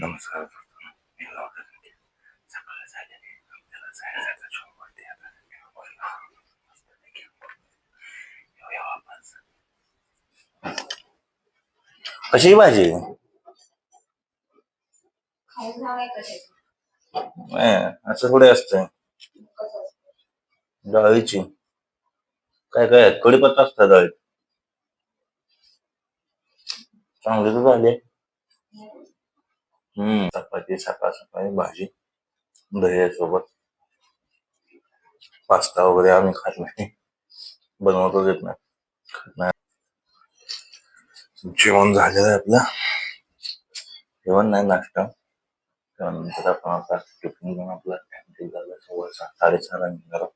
नमस्कार मी लॉकर सकाळ झालेली आपल्याला जायचं शॉपवरती आता मस्तपैकी येऊया वापस कशी? भाजी असं थोडे असतं? डाळीची. काय काय आहे? कढीपत्ता असतं डाळीत? चांगली तर झाली. हम्म. चपाती सकाळ सकाळी भाजी दह्या सोबत पास्ता वगैरे आम्ही खात नाही. बनवतच येत नाही. खात नाही. जेवण झालेलं आहे आपलं. जेवण नाही नाश्ता. त्यानंतर आपण आता टिफिन घेऊन आपला कॅन्टीन झालं सव्वा सहा साडेसहाला निघालो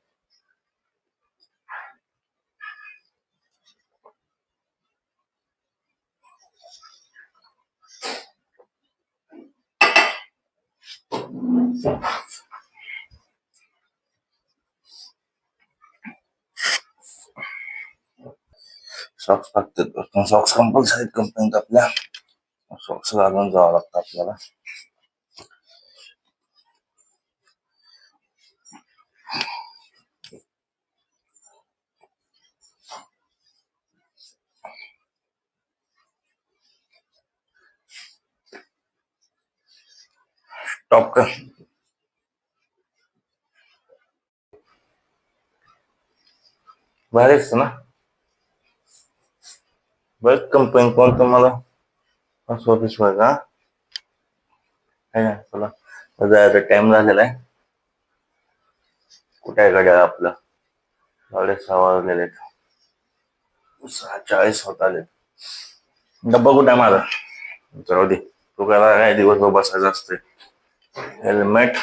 सॉक्स लागतात सॉक्स कंपल्सरी कंपनीत आपल्या सॉक्स घालून जावं लागतं आपल्याला टॉप कर ना बघ कंपनी कोण तुम्हाला ऑफिस बघा है चला जायचा टाइम झालेला आहे कुठे आहे गाड्या आपलं साडे सहा वाजलेले सहा चाळीस होत आले डब्बा कुठे आहे माझा जाऊ दे तू काय काय दिवसभर बसायचं असते हेल्मेट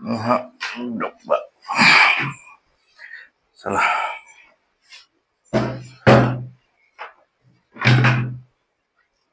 हा डब्बा चला